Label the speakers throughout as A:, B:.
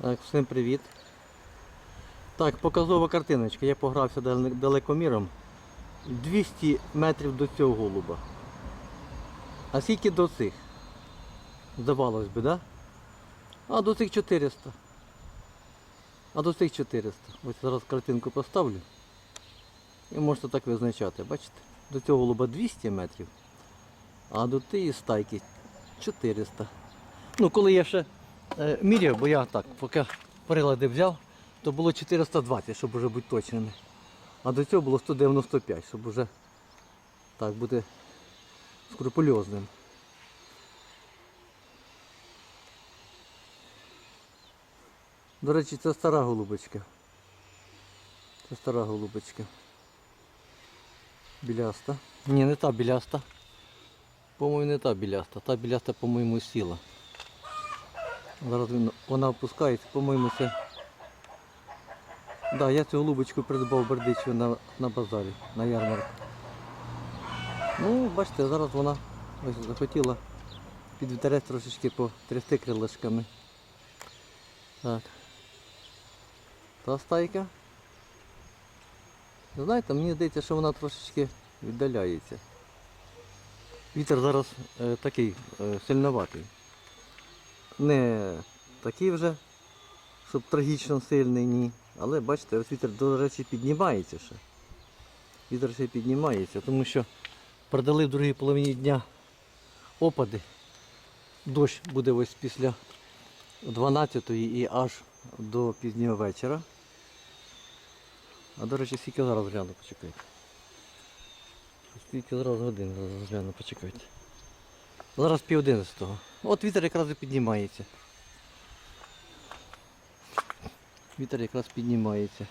A: Так, всім привіт. Так, показова картиночка. Я погрався далекоміром. 200 метрів до цього голуба. А скільки до цих? Здавалось би, да? А до цих 400. А до цих 400. Ось зараз картинку поставлю. І можете так визначати, бачите? До цього голуба 200 метрів, а до тієї стайки 400. Ну, коли я ще міряв, бо я так, поки прилади взяв, то було 420, щоб вже бути точними. А до цього було 195, щоб вже так бути скрупульозним. До речі, це стара голубочка. Це стара голубочка. Біляста. Ні, не та біляста. По-моєму, не та біляста. Та біляста, по-моєму, сіла. Зараз він- вона опускається, по-моєму, це. Да, я цю голубочку придбав Бердичеві на, на базарі, на ярмарку. Ну, бачите, зараз вона ось захотіла під вітерець трошечки потрясти крилишками. Так. Та стайка. Знаєте, мені здається, що вона трошечки віддаляється. Вітер зараз е, такий е, сильноватий. Не такий вже, щоб трагічно сильний, ні. Але бачите, ось вітер, до речі, піднімається ще. Вітер ще піднімається, тому що продали в другій половині дня опади. Дощ буде ось після 12 і аж до пізнього вечора. А до речі, скільки зараз гляну, почекайте. Скільки зараз годин зараз гляну, почекайте. Зараз пів одинадцятого. От вітер якраз і піднімається. Вітер якраз піднімається.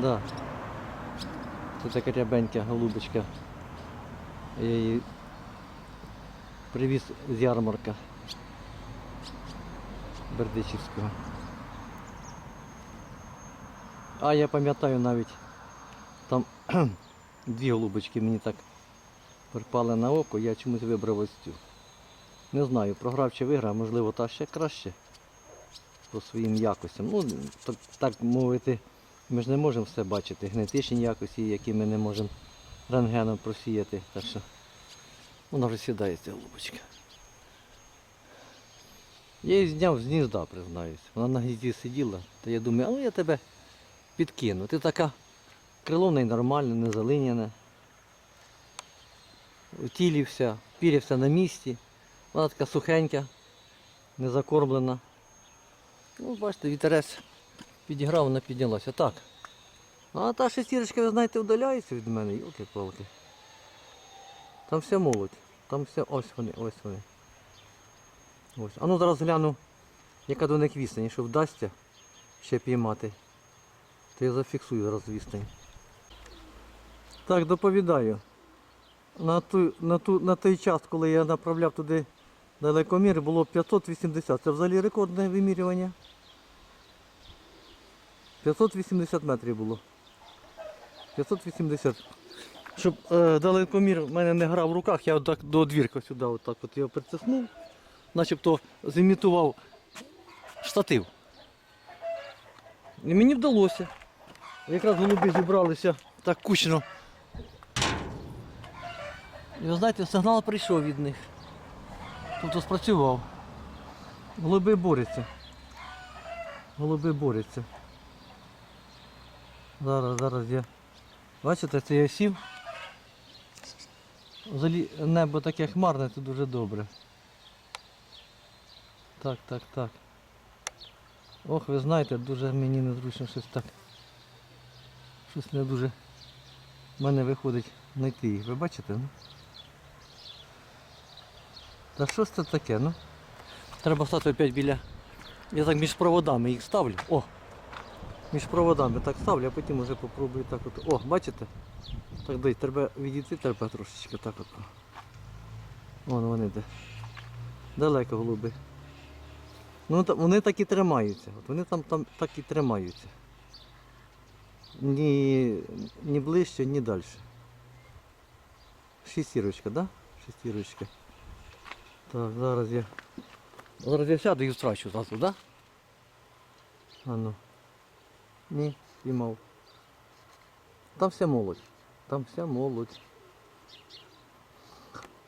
A: Да. Це така рябенька голубочка. Я її привіз з ярмарка Бердичівського. А я пам'ятаю навіть дві голубочки мені так припали на око, я чомусь вибрав ось цю. Не знаю, програв чи виграв, можливо, та ще краще по своїм якостям. Ну, так, так мовити, ми ж не можемо все бачити. Генетичні якості, які ми не можемо рентгеном просіяти. Так що вона вже сідає ця голубочка. Я її зняв з гнізда, признаюсь. Вона на гнізді сиділа, то я думаю, а ну я тебе підкину. Ти така крило в нормальне, не залиняне. У тілі вся, пір'я вся на місці. Вона така сухенька, не закормлена. Ну, бачите, вітерець підіграв, вона піднялася. Так. А та шестірочка, ви знаєте, удаляється від мене, йолки-палки. Там вся молодь. Там вся ось вони, ось вони. Ось. А ну зараз гляну, яка до них відстань, якщо вдасться ще піймати, то я зафіксую зараз відстань. Так, доповідаю. На, ту, на, ту, на той час, коли я направляв туди далекомір, було 580. Це взагалі рекордне вимірювання. 580 метрів було. 580. Щоб е, далекомір в мене не грав в руках, я отак до двірка сюди отак от його притиснув, начебто зімітував штатив. І мені вдалося. Якраз голуби зібралися так кучно. І ви знаєте, сигнал прийшов від них. Тобто спрацював. Голуби борються. Голуби борються. Зараз, зараз я. Бачите, це я сів. Взагалі небо таке хмарне, це дуже добре. Так, так, так. Ох, ви знаєте, дуже мені незручно щось так. Щось не дуже в мене виходить знайти їх. Ви бачите? Ну? Та що ж це таке, ну? Треба стати опять біля. Я так між проводами їх ставлю. О! Між проводами так ставлю, а потім вже попробую так от. О, бачите? Так дай, треба відійти, треба трошечки так от. Вон вони де. Далеко голуби. Ну вони так і тримаються. От вони там, там так і тримаються. Ні, ні ближче, ні далі. Шістірочка, так? Да? Шестірочка. Так, зараз я. Зараз я сяду і втрачу зразу, так? Да? А ну. Ні, піймав. Там вся молодь. Там вся молодь.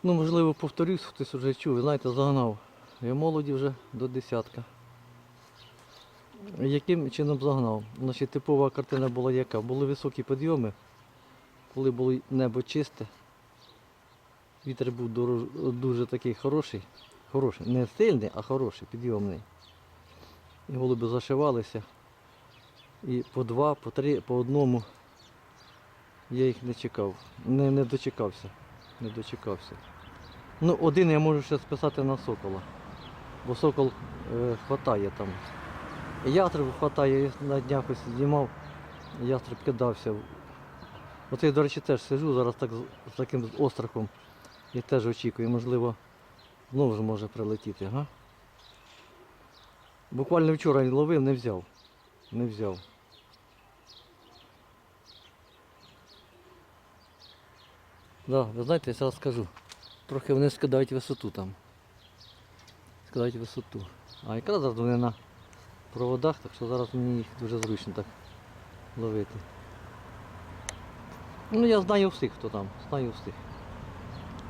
A: Ну, можливо, повторюсь, хтось вже чув, знаєте, загнав. Я молоді вже до десятка. Яким чином загнав? Значить, типова картина була яка? Були високі підйоми, коли було небо чисте. Вітер був дуже такий хороший. Хороший. Не сильний, а хороший, підйомний. І голуби зашивалися. І по два, по три, по одному. Я їх не чекав. Не, не дочекався. Не дочекався. Ну, один я можу ще списати на сокола. Бо сокол е, хватає там. Ястреб хватає, я на днях ось знімав, ястреб кидався. От я, до речі, теж сижу зараз так, з таким острахом і теж очікую, можливо, знову може прилетіти, га? Буквально вчора ловив, не взяв. Не взяв. Да, ви знаєте, я зараз скажу. Трохи вони скидають висоту там. Скидають висоту. А якраз зараз вони на проводах, так що зараз мені їх дуже зручно так ловити. Ну я знаю всіх, хто там, знаю всіх.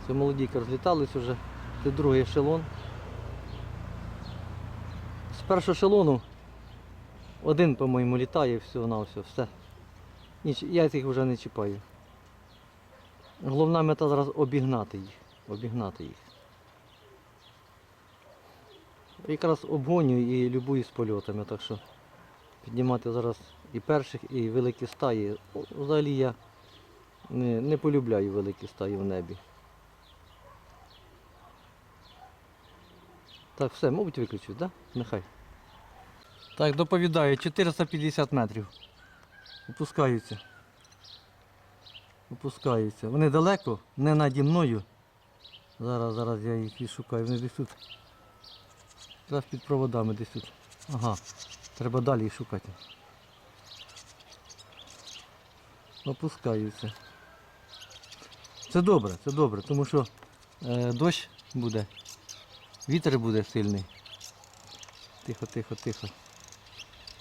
A: Це молодіки розлітались вже. Це другий ешелон. З першого ешелону один, по-моєму, літає, все на все, все. Я цих вже не чіпаю. Головна мета зараз обігнати їх. Обігнати їх. Якраз обгоню і любую з польотами, так що піднімати зараз і перших, і великі стаї. Взагалі я не, не полюбляю великі стаї в небі. Так, все, мабуть, виключу, так? Да? Нехай. Так, доповідаю, 450 метрів. Опускаються. Опускаються. Вони далеко, не наді мною. Зараз, зараз я їх і шукаю. Вони десь тут. Зараз під проводами десь тут. Ага. Треба далі їх шукати. Опускаються. Це добре, це добре, тому що е, дощ буде, вітер буде сильний. Тихо, тихо, тихо.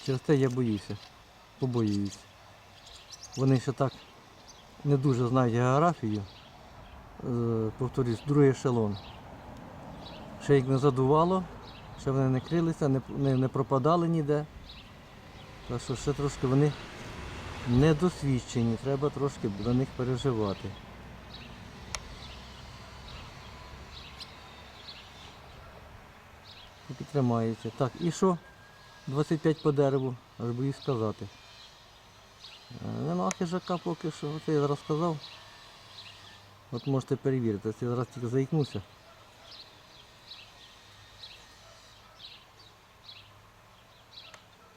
A: Через це я боюся. Побоююсь. Вони ще так не дуже знають географію. Е, повторюсь, другий ешелон. Ще їх не задувало, ще вони не крилися, не, не, не пропадали ніде. Так що ще трошки вони недосвідчені, треба трошки до них переживати. Поки тримається. Так, і що? 25 по дереву, аж боюсь сказати. Е, Нема хижака поки що, оце я зараз сказав. От можете перевірити, я зараз тільки заїкнуся.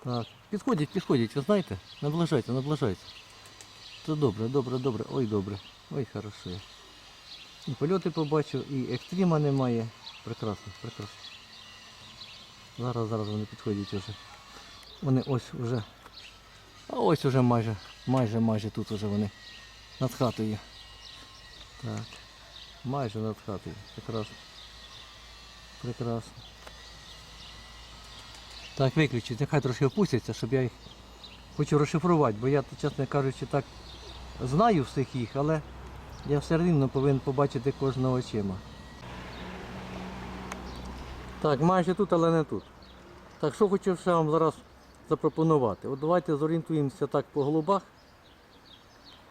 A: Так, підходять, підходять, ви знаєте, наближайте, наближайте. Це добре, добре, добре, ой добре, ой хорошо. І польоти побачив, і екстріма немає. Прекрасно, прекрасно. Зараз, зараз вони підходять вже. Вони ось вже. А ось уже майже, майже, майже тут уже вони над хатою. Так. Майже над хатою. Прекрасно. Прекрасно. Так, виключить, нехай трошки опустяться, щоб я їх хочу розшифрувати, бо я, чесно кажучи, так знаю всіх їх, але я все рівно повинен побачити кожного очима. Так, майже тут, але не тут. Так, що хочу ще вам зараз запропонувати. От давайте зорієнтуємося так по голубах.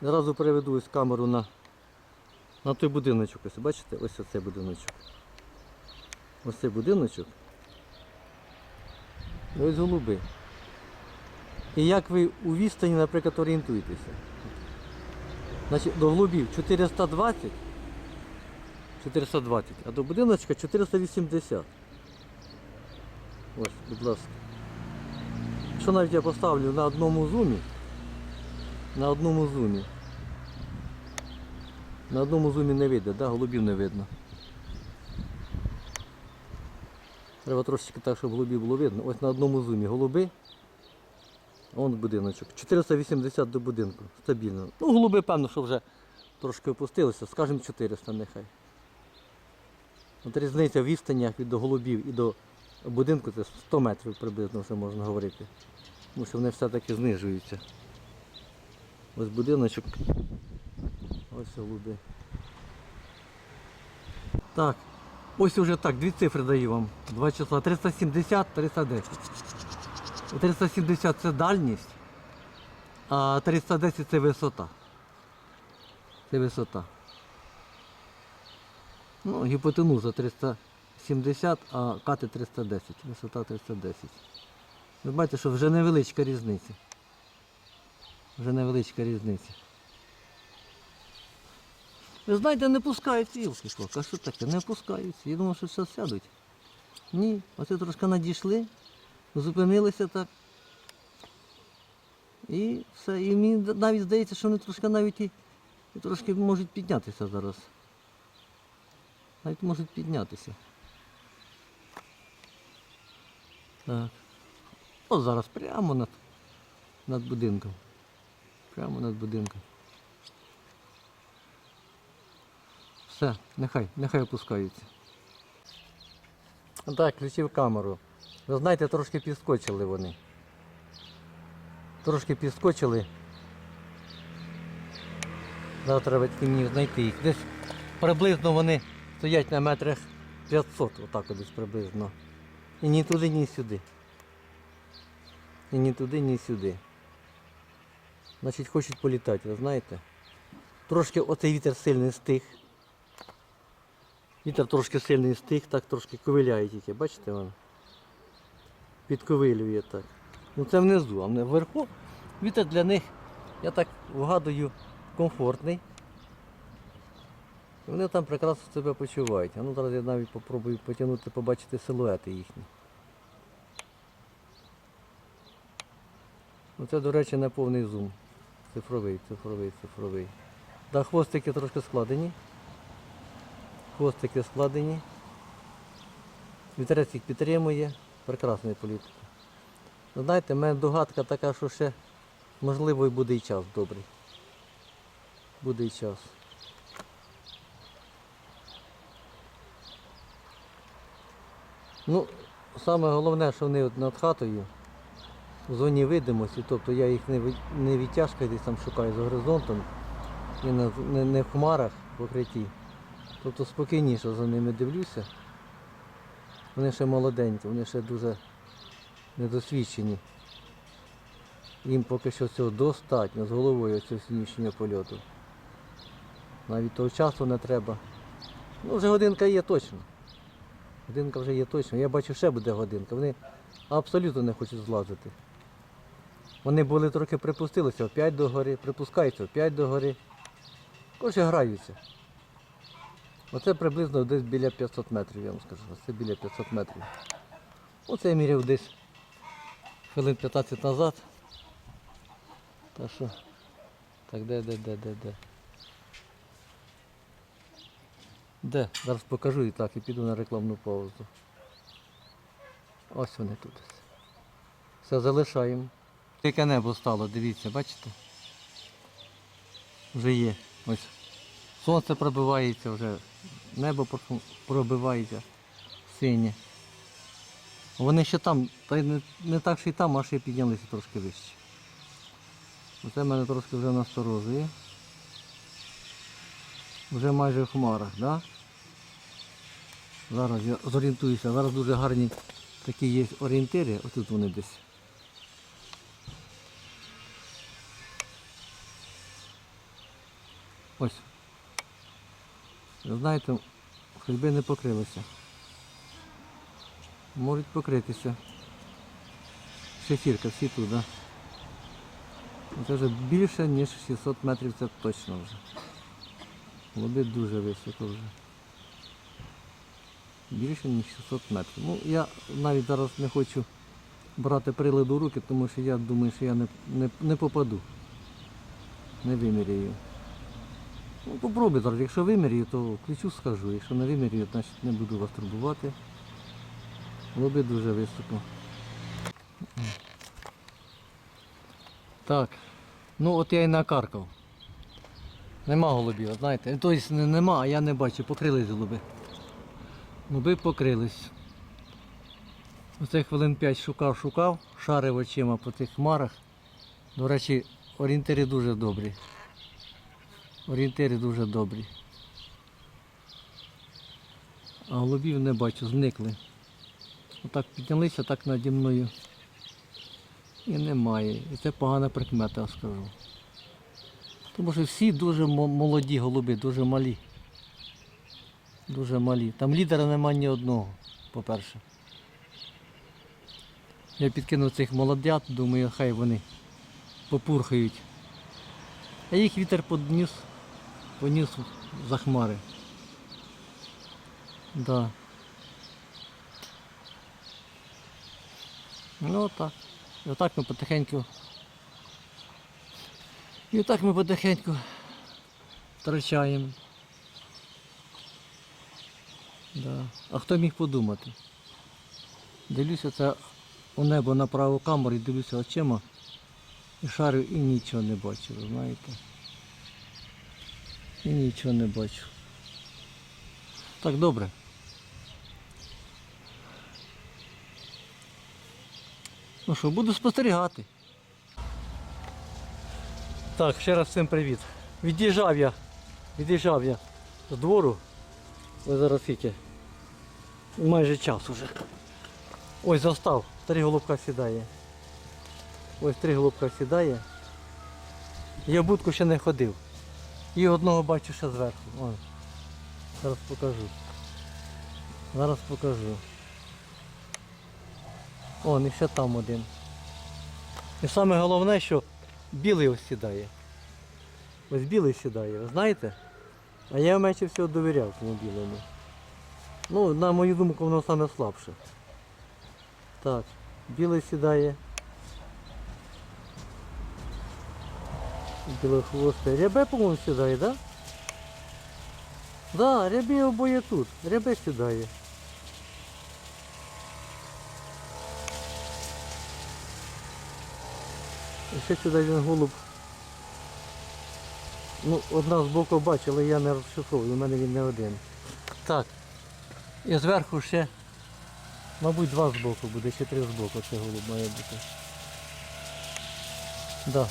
A: Зразу переведу ось камеру на, на той будиночок. Ось бачите, ось оцей будиночок. Ось цей будиночок. І ось голуби. І як ви у відстані, наприклад, орієнтуєтеся? Значить, до голубів 420, 420, а до будиночка 480. Ось, будь ласка. Що навіть я поставлю на одному зумі, на одному зумі. На одному зумі не видно, да? голубів не видно. Треба трошечки так, щоб голубів було видно. Ось на одному зумі голуби. Вон будиночок. 480 до будинку. Стабільно. Ну, голуби, певно, що вже трошки опустилися. Скажімо 400 нехай. От різниця в відстанях від голубів і до будинку це 100 метрів приблизно вже можна говорити. Тому що вони все-таки знижуються. Ось будиночок. Ось голуби. Так. Ось уже так, дві цифри даю вам. Два числа. 370, 310. 370 це дальність, а 310 це висота. Це висота. Ну, гіпотенуза 370, а кати 310. Висота 310. Ви бачите, що вже невеличка різниця. Вже невеличка різниця. Ви знаєте, не пускаються ілки А що таке? Не пускаються. Я думав, що зараз сядуть. Ні, оце трошки надійшли, зупинилися так. І все. І мені навіть здається, що вони трошки навіть і, і трошки можуть піднятися зараз. Навіть можуть піднятися. Так. О, зараз прямо над, над будинком. Прямо над будинком. Все, нехай, нехай опускаються. Так, включив камеру. Ви знаєте, трошки підскочили вони. Трошки підскочили. Зараз треба мені знайти їх. Десь приблизно вони стоять на метрах 500, отак от десь приблизно. І ні туди, ні сюди. І ні туди, ні сюди. Значить, хочуть політати, ви знаєте. Трошки оцей вітер сильний стих. Вітер трошки сильний стих, так трошки ковиляє тільки, бачите воно? Підковилює так. Ну це внизу, а вверху вітер для них, я так вгадую, комфортний. Вони там прекрасно себе почувають. А ну зараз я навіть попробую потягнути, побачити силуети їхні. Ну це, до речі, не повний зум. Цифровий, цифровий, цифровий. Да, хвостики трошки складені. Хвостики складені. Вітерець їх підтримує. Прекрасний політ. Знаєте, в мене догадка така, що ще можливо буде і час добрий. Буде і час. Ну, саме головне, що вони от над хатою в зоні видимості, тобто я їх не, не відтяжкою десь там шукаю за горизонтом і не, не, не в хмарах в покритті. Тобто спокійніше за ними дивлюся. Вони ще молоденькі, вони ще дуже недосвідчені. Їм поки що цього достатньо з головою цього сьогоднішнього польоту. Навіть того часу не треба. Ну, вже годинка є точно. Годинка вже є точно. Я бачу, ще буде годинка. Вони абсолютно не хочуть злазити. Вони були трохи припустилися, опять до гори, припускаються, опять до гори. Коротше, граються. Оце приблизно десь біля 500 метрів, я вам скажу. Оце біля 500 метрів. Оце я міряв десь хвилин 15 назад. Так що. Так, де, де, де, де, де. Де? Зараз покажу і так, і піду на рекламну паузу. Ось вони тут. Все, залишаємо. Яке небо стало, дивіться, бачите? Вже є. Ось. Сонце пробивається вже, небо пробивається синє. Вони ще там, та й не, не так, що й там, а ще й піднялися трошки вище. Оце мене трошки вже насторожує. Вже майже в хмарах, так? Да? Зараз я зорієнтуюся, зараз дуже гарні такі є орієнтири, отут вони десь. Ось. Знаєте, хоч би не покрилися. Можуть покритися. Шефірка, всі тут, да? Це вже більше, ніж 600 метрів, це точно вже. Голуби дуже високо вже. Більше, ніж 600 метрів. Ну, я навіть зараз не хочу брати приладу у руки, тому що я думаю, що я не, не, не попаду. Не виміряю. Ну, попробуй зараз. Якщо виміряю, то включу, скажу. Якщо не виміряю, значить не буду вас турбувати. Голуби дуже високо. Так. Ну от я і накаркав. Нема голубів, знаєте. Тобто нема, а я не бачу, покрились голуби. Моби покрились. Оце хвилин 5 шукав, шукав, шарив очима по тих хмарах. До речі, орієнтири дуже добрі. Орієнтири дуже добрі. А голубів не бачу, зникли. Отак піднялися, так наді мною. І немає. І це погана прикмета, я скажу. Тому що всі дуже молоді голуби, дуже малі. Дуже малі. Там лідера немає ні одного, по-перше. Я підкинув цих молодят, думаю, хай вони попурхають. А їх вітер подніс, поніс за хмари. Да. Ну отак. І отак ми потихеньку. І отак ми потихеньку втрачаємо. Да. А хто міг подумати? Дивлюся це у небо на праву камеру і дивлюся очима і шарю і нічого не бачу, ви знаєте. І нічого не бачу. Так, добре. Ну що, буду спостерігати. Так, ще раз всім привіт. Від'їжджав я. Від'їжджав я з двору. Ось зараз скільки. Майже час уже. Ось застав. Три голубка сідає. Ось три голубка сідає. Я в будку ще не ходив. І одного бачу ще зверху. О, зараз покажу. Зараз покажу. О, і ще там один. І саме головне, що білий ось сідає. Ось білий сідає, знаєте? А я менше всього довіряв цьому білому. Ну, на мою думку, воно саме слабше. Так, білий сідає. Білохвостий. Рябе, по-моєму, сідає, так? Да? Да, рябі обоє тут. Рябе сідає. І ще сюди один голуб. Ну, одна з боку бачила, я не розшифровую, у мене він не один. Так. І зверху ще, мабуть, два з боку буде, чи три з боку це голуб має бути. Да.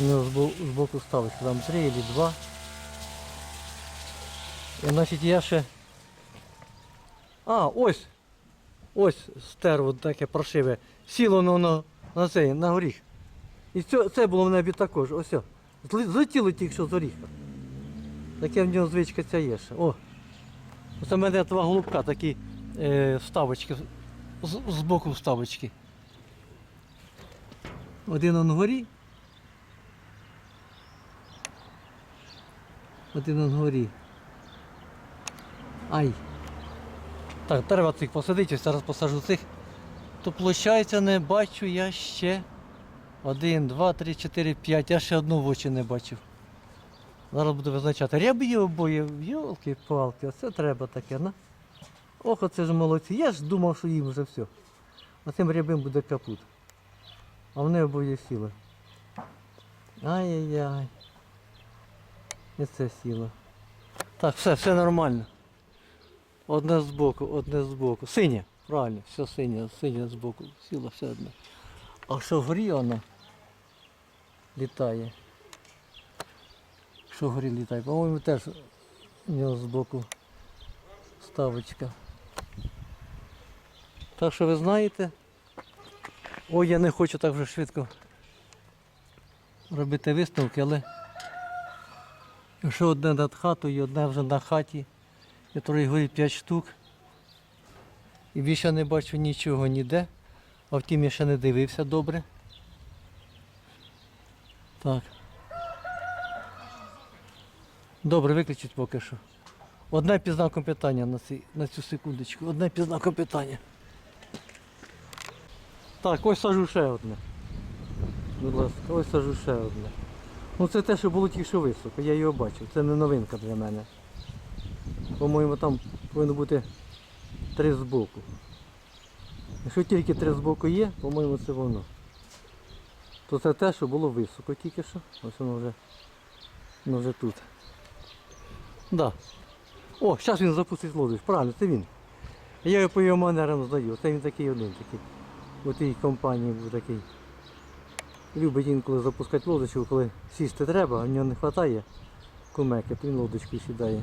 A: У нього збоку, збоку ставочка, там три або два. І значить я ще. А, ось! Ось стерво таке прошиве. Сіло воно на, на цей, на горіх. І це, це було в небі також. Ось. Злетіло тільки що з горіха. Таке в нього звичка ця є ще. О. Оце в мене два голубка, такі е, вставочки. З, з боку вставочки. Один он горі. Один он горі. Ай. Так, треба цих посадити, зараз посажу цих. То виходить, не бачу я ще. Один, два, три, чотири, п'ять. Я ще одну в очі не бачив. Зараз буду визначати. Ряби обоє, йолки-палки, оце треба таке, на. Ох, оце ж молодці. Я ж думав, що їм вже все. А цим рябим буде капут. А вони обоє сіли. Ай-яй-яй. І це сіло. Так, все, все нормально. Одне з боку, одне з боку. Синє, правильно, все синє, синє з боку. Сіло все одне. А що вгорі воно літає. Що вгорі літає? По-моєму, теж у нього з боку ставочка. Так що ви знаєте. Ой, я не хочу так вже швидко робити висновки, але якщо одне над хатою, одне вже на хаті, і троє горить 5 штук. І більше не бачу нічого ніде. А втім я ще не дивився добре. Так. Добре, виключить поки що. Одне під знаком питання на, ці, на цю секундочку. Одне під знаком питання. Так, ось сажу ще одне. Будь ласка, ось сажу ще одне. Ну це те, що було тільки що високо, я його бачив. Це не новинка для мене. По-моєму, там повинно бути три збоку. Якщо тільки три збоку є, по-моєму, це воно. То це те, що було високо тільки що. Ось воно вже, воно вже тут. Да. О, зараз він запустить лодочку. Правильно, це він. Я його по його манерам здаю. Це він такий один такий. У тій компанії був такий. Любить інколи запускати лодочку, коли сісти треба, а в нього не вистачає кумеки, то він лодочку сідає.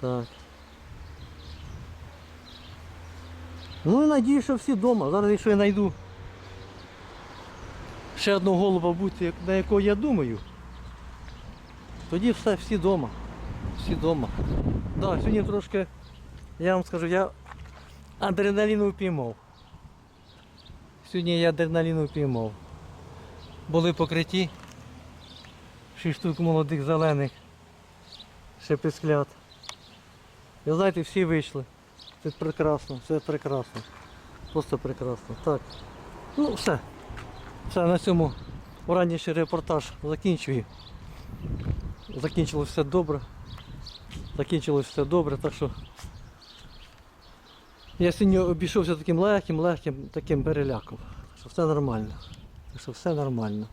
A: Так. Ну надію, що всі вдома. Зараз якщо я знайду ще одного голуба на якого я думаю, тоді все, всі вдома. Всі вдома. Да, сьогодні трошки, я вам скажу, я адреналіну впіймав. Сьогодні я адреналіну впіймав. Були покриті. Шість штук молодих зелених. Ще писклят. І знаєте, всі вийшли. Це прекрасно, це прекрасно. Просто прекрасно. Так. Ну все. Все, на цьому ранішній репортаж закінчую. Закінчилось все добре. Закінчилось все добре, так що я сьогодні обійшовся таким легким, легким таким переляком. Так що все нормально. Так що все нормально.